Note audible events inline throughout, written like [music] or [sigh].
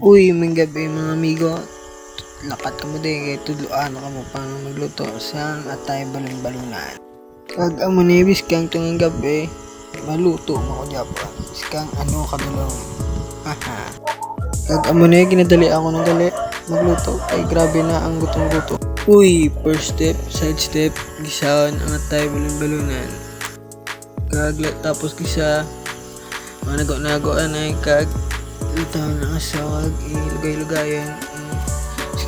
Uy, may gabi mga amigo. Lakat ka mo din kay tudloan ka mo pang magluto sa atay balon-balunan. Kag amo ni biskang tungang gabi, maluto mo ko pa. Biskang ano ka dulong. Haha. Kag amo ni ginadali ako ng gali magluto. Ay grabe na ang gutom-gutom. Uy, first step, side step, gisaon ang atay balon-balunan. Kag tapos gisa mga nago-nagoan ay kag ito na asawag ilugay-lugayan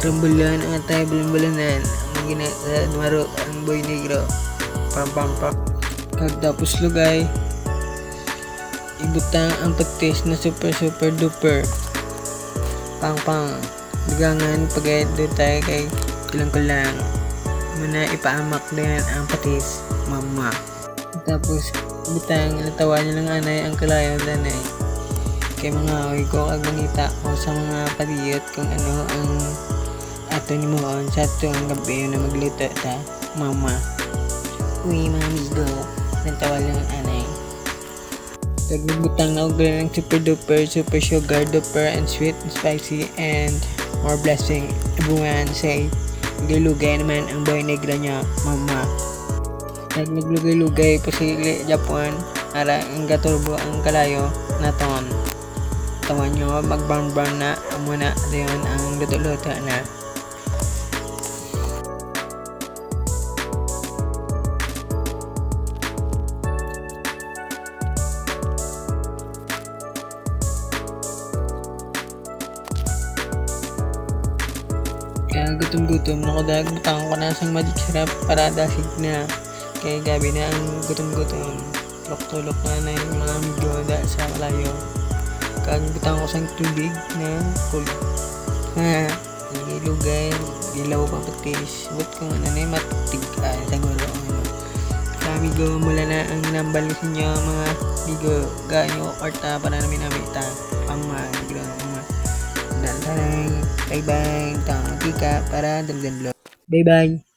scramble yan ang atay balan-balanan ang ginagawa maro ang boy negro. Pam pam pam. Kag tapos lugay ibutang ang patis na super super duper. Pang pang. Dagangan pagayad do tayo kay kulang kulang muna ipaamak din ang patis mama. Tapos butang natawa niya lang anay ang kalayo danay kay mga away ko kag mangita ko sa mga padiyot kung ano ang ato ni Moon sa atong gabi na magluto ta mama. Uy mga amigo natawa lang ang anay. Kag nagbutang na og ng super duper super sugar duper and sweet and spicy and more blessing ibungan say lugay naman ang boy negra niya mama. Nag naglugay-lugay pasigli Japon ara ang gaturbo ang kalayo naton tawan nyo mag brown brown na amo na dayon ang luto-luto na. Kaya gutom-gutom na ko dag butang ko na sang magic syrup para dasig na. Kaya gabi na ang gutom-gutom. Tulok-tulok na na yung mga amigo da sa malayo kag butang ko sang tubig na cold. [laughs] Ha ilugay ilaw pa patis but kung ano na yung matig ay siguro ano. Sa amigo mula na ang nambal sa inyo mga amigo ganyo kwarta para namin namita. Pang mga? Amigo mga Dalang, bye bye, tama tika para daldan Bye bye.